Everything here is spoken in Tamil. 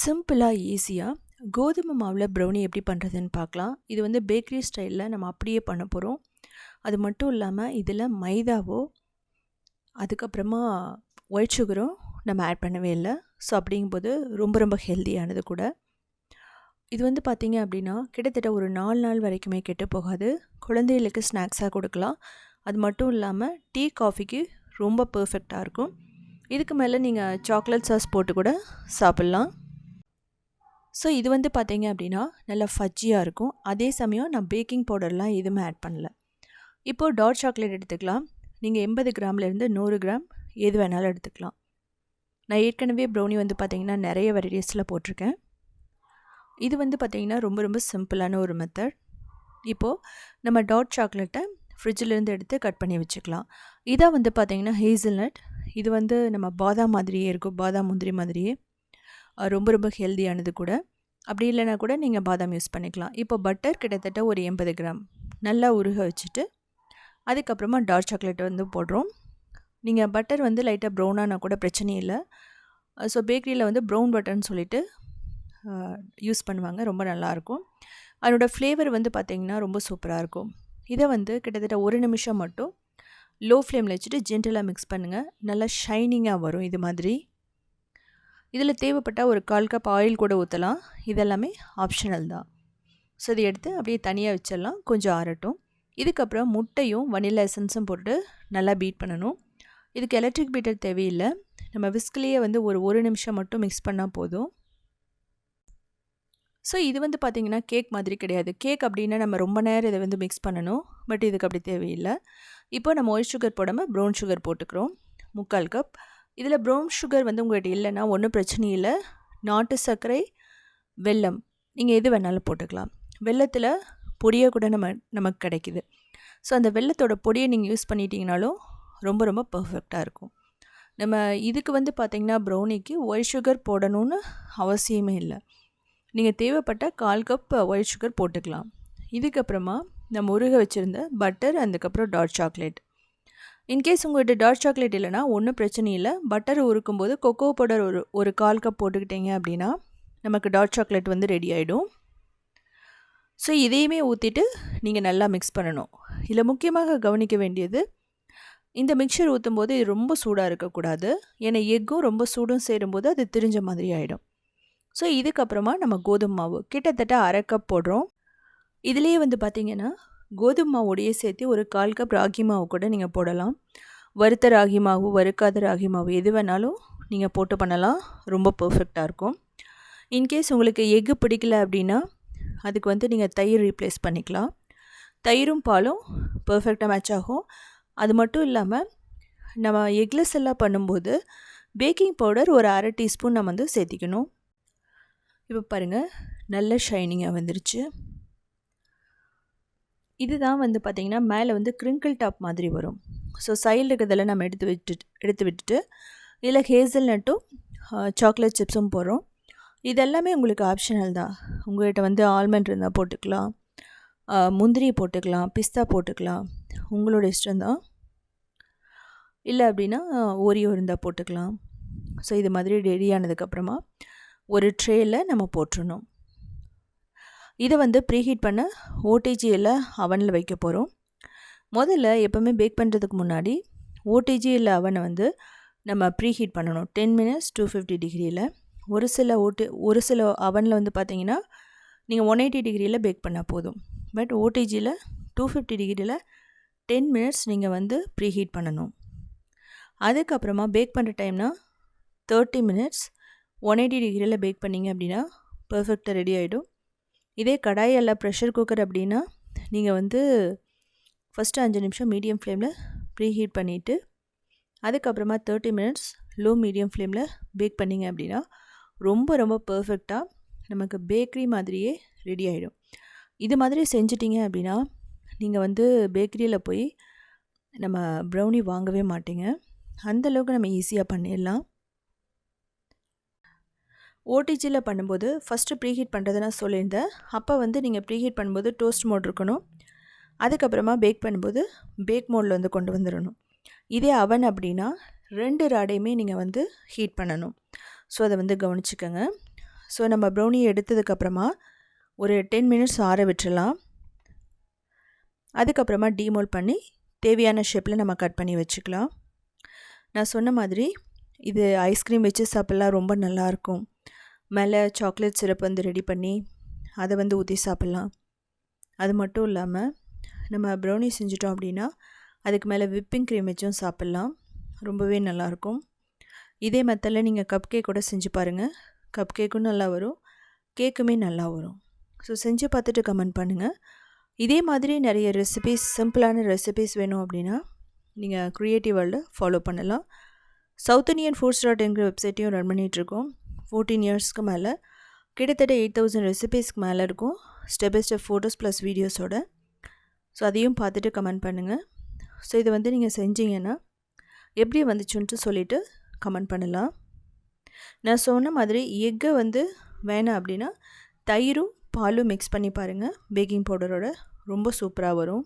சிம்பிளாக ஈஸியாக கோதுமை மாவில் ப்ரௌனி எப்படி பண்ணுறதுன்னு பார்க்கலாம். இது வந்து பேக்கரி ஸ்டைலில் நம்ம அப்படியே பண்ண போகிறோம் அது மட்டும் இல்லாமல் இதில் மைதாவோ அதுக்கப்புறமா ஒயிட் சுகரும் நம்ம ஆட் பண்ணவே இல்லை. ஸோ அப்படிங்கும்போது ரொம்ப ரொம்ப ஹெல்த்தியானது கூட. இது வந்து பார்த்திங்க அப்படின்னா கிட்டத்தட்ட ஒரு நாலு நாள் வரைக்குமே கெட்டு போகாது. குழந்தைகளுக்கு ஸ்நாக்ஸாக கொடுக்கலாம். அது மட்டும் இல்லாமல் டீ காஃபிக்கு ரொம்ப பர்ஃபெக்டாக இருக்கும். இதுக்கு மேலே நீங்கள் சாக்லேட் சாஸ் போட்டு கூட சாப்பிட்லாம். ஸோ இது வந்து பார்த்தீங்க அப்படின்னா நல்லா ஃபஜ்ஜியாக இருக்கும். அதே சமயம் நான் பேக்கிங் பவுடர்லாம் எதுவுமே ஆட் பண்ணல. இப்போது டார்க் சாக்லேட் எடுத்துக்கலாம். நீங்கள் எண்பது கிராம்லேருந்து நூறு கிராம் எது வேணாலும் எடுத்துக்கலாம். நான் ஏற்கனவே ப்ரௌனி வந்து பார்த்திங்கன்னா நிறைய வெரைட்டிஸில் போட்டிருக்கேன். இது வந்து பார்த்திங்கன்னா ரொம்ப ரொம்ப சிம்பிளான ஒரு மெத்தட் இப்போது நம்ம டாட் சாக்லேட்டை ஃப்ரிட்ஜிலேருந்து எடுத்து கட் பண்ணி வச்சுக்கலாம். இதாக வந்து பார்த்திங்கன்னா ஹேசல்நட் இது வந்து நம்ம பாதாம் மாதிரியே இருக்கும். பாதாம் முந்திரி மாதிரியே. ரொம்ப ரொம்ப ஹெல்த்தியானது கூட. அப்படி இல்லைனா கூட நீங்கள் பாதாம் யூஸ் பண்ணிக்கலாம். இப்போ பட்டர் கிட்டத்தட்ட ஒரு எண்பது கிராம். நல்லா உருக வச்சுட்டு அதுக்கப்புறமா டார்க் சாக்லேட் வந்து போடுறோம். நீங்கள் பட்டர் வந்து லைட்டாக ப்ரௌனானா கூட பிரச்சனை இல்லை. ஸோ பேக்கரியில் வந்து ப்ரௌன் பட்டர்னு சொல்லிட்டு யூஸ் பண்ணுவாங்க. ரொம்ப நல்லாயிருக்கும் அதனோட ஃப்ளேவர் வந்து பார்த்திங்கன்னா ரொம்ப சூப்பராக இருக்கும். இதை வந்து கிட்டத்தட்ட ஒரு நிமிஷம் மட்டும் லோ ஃப்ளேமில் வச்சுட்டு ஜென்டலாக மிக்ஸ் பண்ணுங்கள் நல்லா ஷைனிங்காக வரும் இது மாதிரி. இதில் தேவைப்பட்டால் ஒரு கால் கப் ஆயில் கூட ஊற்றலாம். இதெல்லாமே ஆப்ஷனல் தான். ஸோ இதை எடுத்து அப்படியே தனியாக வச்சிடலாம். கொஞ்சம் ஆறட்டும். இதுக்கப்புறம் முட்டையும் வனிலா எசன்ஸும் போட்டு நல்லா பீட் பண்ணணும். இதுக்கு எலக்ட்ரிக் பீட்டர் தேவையில்லை. நம்ம விஸ்கிலேயே வந்து ஒரு ஒரு நிமிஷம் மட்டும் மிக்ஸ் பண்ணால் போதும். ஸோ இது வந்து பார்த்திங்கன்னா கேக் மாதிரி கிடையாது. கேக் அப்படின்னா நம்ம ரொம்ப நேரம் இதை வந்து மிக்ஸ் பண்ணணும். பட் இதுக்கு அப்படி தேவையில்லை. இப்போ நம்ம ஒயிட் சுகர் போடாமல் ப்ரௌன் சுகர் போட்டுக்கிறோம். முக்கால் கப் இதில் ப்ரௌன் சுகர் வந்து உங்கள்கிட்ட இல்லைன்னா ஒன்றும் பிரச்சனை இல்லை. நாட்டு சர்க்கரை வெல்லம். நீங்கள் எது வேணாலும் போட்டுக்கலாம். வெள்ளத்தில் பொடியை கூட நம்ம நமக்கு கிடைக்கிது. ஸோ அந்த வெள்ளத்தோட பொடியை நீங்கள் யூஸ் பண்ணிட்டீங்கனாலும் ரொம்ப ரொம்ப பர்ஃபெக்டாக இருக்கும். நம்ம இதுக்கு வந்து பார்த்திங்கன்னா ப்ரௌனிக்கு ஒயிட் சுகர் போடணும்னு அவசியமே இல்லை. நீங்கள் தேவைப்பட்ட கால் கப் ஒயிட் சுகர் போட்டுக்கலாம். இதுக்கப்புறமா நம்ம உருக வச்சுருந்த பட்டர் அதுக்கப்புறம் டார்க் சாக்லேட் இன்கேஸ் உங்கள்கிட்ட டார்க் சாக்லேட் இல்லைனா ஒன்றும் பிரச்சனை இல்லை. பட்டர் உருக்கும்போது கொக்கோ பவுடர் ஒரு ஒரு கால் கப் போட்டுக்கிட்டீங்க அப்படின்னா நமக்கு டார்க் சாக்லேட் வந்து ரெடி ஆகிடும் ஸோ இதையுமே ஊற்றிட்டு நீங்கள் நல்லா மிக்ஸ் பண்ணணும். இதில் முக்கியமாக கவனிக்க வேண்டியது இந்த மிக்சர் ஊற்றும் போது இது ரொம்ப சூடாக இருக்கக்கூடாது. ஏன்னா எக்கும் ரொம்ப சூடும் சேரும்போது அது திரிஞ்ச மாதிரி ஆகிடும் ஸோ இதுக்கப்புறமா நம்ம கோதுமை மாவு. கிட்டத்தட்ட அரை கப் போடுறோம். இதுலேயே வந்து பார்த்திங்கன்னா கோதுமை மாவோடையே சேர்த்து ஒரு கால் கப் ராகி மாவு கூட நீங்கள் போடலாம். வறுத்த ராகி மாவு வறுக்காத ராகி மாவு எது வேணாலும் நீங்கள் போட்டு பண்ணலாம். ரொம்ப பர்ஃபெக்டாக இருக்கும். இன்கேஸ் உங்களுக்கு எக்கு பிடிக்கல அப்படின்னா அதுக்கு வந்து நீங்கள் தயிர் ரீப்ளேஸ் பண்ணிக்கலாம். தயிரும் பாலும் பர்ஃபெக்டாக மேட்ச் ஆகும். அது மட்டும் இல்லாமல் நம்ம எக்லெஸ் எல்லாம் பண்ணும்போது பேக்கிங் பவுடர் ஒரு அரை டீஸ்பூன் நம்ம வந்து சேர்த்திக்கணும். இப்போ பாருங்கள் நல்ல ஷைனிங்காக வந்துருச்சு. இதுதான் வந்து பார்த்திங்கன்னா மேலே வந்து க்ரிங்கிள் டாப் மாதிரி வரும். ஸோ சைடில் இருக்கிறதெல்லாம் நம்ம எடுத்து விட்டுட்டு எடுத்து விட்டுட்டு இதில் ஹேசல் நட்டும் சாக்லேட் சிப்ஸும் போடுறோம். இதெல்லாமே உங்களுக்கு ஆப்ஷனல் தான். உங்கள்கிட்ட வந்து ஆல்மண்ட் இருந்தால் போட்டுக்கலாம். முந்திரி போட்டுக்கலாம் பிஸ்தா போட்டுக்கலாம். உங்களோட இஷ்டம்தான் இல்லை அப்படின்னா ஓரியோ இருந்தால் போட்டுக்கலாம். ஸோ இது மாதிரி ரெடி ஆனதுக்கப்புறமா ஒரு ட்ரேயில் நம்ம போட்டுருணும் இதை வந்து ப்ரீஹீட் பண்ண ஓடிஜியில் அவனில் வைக்க போகிறோம் முதல்ல எப்போவுமே பேக் பண்ணுறதுக்கு முன்னாடி ஓடிஜி இல்லை அவனை வந்து நம்ம ப்ரீஹீட் பண்ணணும். டென் மினிட்ஸ் டூ ஃபிஃப்டி டிகிரியில் ஒரு சில ஓட்டு ஒரு சில அவனில் வந்து பார்த்தீங்கன்னா நீங்கள் ஒன் எயிட்டி டிகிரியில் பேக் பண்ணால் போதும். பட் ஓடிஜியில் டூ ஃபிஃப்டி டிகிரியில் டென் மினிட்ஸ் நீங்கள் வந்து ப்ரீஹீட் பண்ணணும். அதுக்கப்புறமா பேக் பண்ணுற டைம்னா தேர்ட்டி மினிட்ஸ் ஒன் எயிட்டி டிகிரியில் பேக் பண்ணிங்க அப்படின்னா பர்ஃபெக்டாக ரெடி ஆகிடும் இதே கடாய் அல்ல ப்ரெஷர் குக்கர் அப்படின்னா நீங்கள் வந்து ஃபஸ்ட்டு அஞ்சு நிமிஷம் மீடியம் ஃப்ளேமில் ப்ரீ ஹீட் பண்ணிவிட்டு அதுக்கப்புறமா தேர்ட்டி மினிட்ஸ் லோ மீடியம் ஃப்ளேமில் பேக் பண்ணிங்க அப்படின்னா ரொம்ப ரொம்ப பர்ஃபெக்டாக நமக்கு பேக்கரி மாதிரியே ரெடி ஆகிடும் இது மாதிரி செஞ்சிட்டிங்க அப்படின்னா நீங்கள் வந்து பேக்கரியில் போய் நம்ம ப்ரௌனி வாங்கவே மாட்டீங்க. அந்தளவுக்கு நம்ம ஈஸியாக பண்ணிடலாம். ஓடிஜியில் பண்ணும்போது ஃபஸ்ட்டு ப்ரீஹீட் பண்ணுறது நான் சொல்லியிருந்தேன். அப்போ வந்து நீங்கள் ப்ரீஹீட் பண்ணும்போது டோஸ்ட் மோட் இருக்கணும். அதுக்கப்புறமா பேக் பண்ணும்போது பேக் மோடில் வந்து கொண்டு வந்துடணும். இதே அவன் அப்படின்னா ரெண்டு ராடையுமே நீங்கள் வந்து ஹீட் பண்ணணும். ஸோ அதை வந்து கவனிச்சுக்கோங்க. ஸோ நம்ம ப்ரௌனி எடுத்ததுக்கப்புறமா ஒரு டென் மினிட்ஸ் ஆற விட்டுடலாம் அதுக்கப்புறமா டீமோல் பண்ணி தேவையான ஷேப்பில் நம்ம கட் பண்ணி வச்சுக்கலாம். நான் சொன்ன மாதிரி இது ஐஸ்கிரீம் வச்சு சாப்பிட்லாம் ரொம்ப நல்லாயிருக்கும். மேலே சாக்லேட் சிரப் வந்து ரெடி பண்ணி அதை வந்து ஊற்றி சாப்பிட்லாம். அது மட்டும் இல்லாமல் நம்ம ப்ரௌனி செஞ்சிட்டோம் அப்படின்னா அதுக்கு மேலே விப்பிங் க்ரீம் வச்சும் சாப்பிட்லாம். ரொம்பவே நல்லாயிருக்கும். இதே மெத்தடில் நீங்கள் கப் கேக் கூட செஞ்சு பாருங்கள் கப் கேக்கும் நல்லா வரும். கேக்குமே நல்லா வரும். ஸோ செஞ்சு பார்த்துட்டு கமெண்ட் பண்ணுங்கள் இதே மாதிரி நிறைய ரெசிபீஸ் சிம்பிளான ரெசிபீஸ் வேணும் அப்படின்னா நீங்கள் க்ரியேட்டிவ் வேர்ல்டை ஃபாலோ பண்ணலாம். சவுத் இண்டியன் ஃபுட்ஸ் டாட் என்கிற வெப்சைட்டையும் ரன் பண்ணிகிட்ருக்கோம் ஃபோர்டீன் இயர்ஸ்க்கு மேலே. கிட்டத்தட்ட எயிட் தௌசண்ட் ரெசிபீஸ்க்கு மேலே இருக்கும். Step by step photos plus வீடியோஸோட ஸோ அதையும் பார்த்துட்டு கமெண்ட் பண்ணுங்கள் ஸோ இதை வந்து நீங்கள் செஞ்சீங்கன்னா எப்படி வந்துச்சுன்ட்டு சொல்லிவிட்டு கமெண்ட் பண்ணலாம். நான் சொன்ன மாதிரி எக்கை வந்து வேணாம் அப்படின்னா தயிரும் பாலும் மிக்ஸ் பண்ணி பாருங்கள் பேக்கிங் பவுடரோட ரொம்ப சூப்பராக வரும்.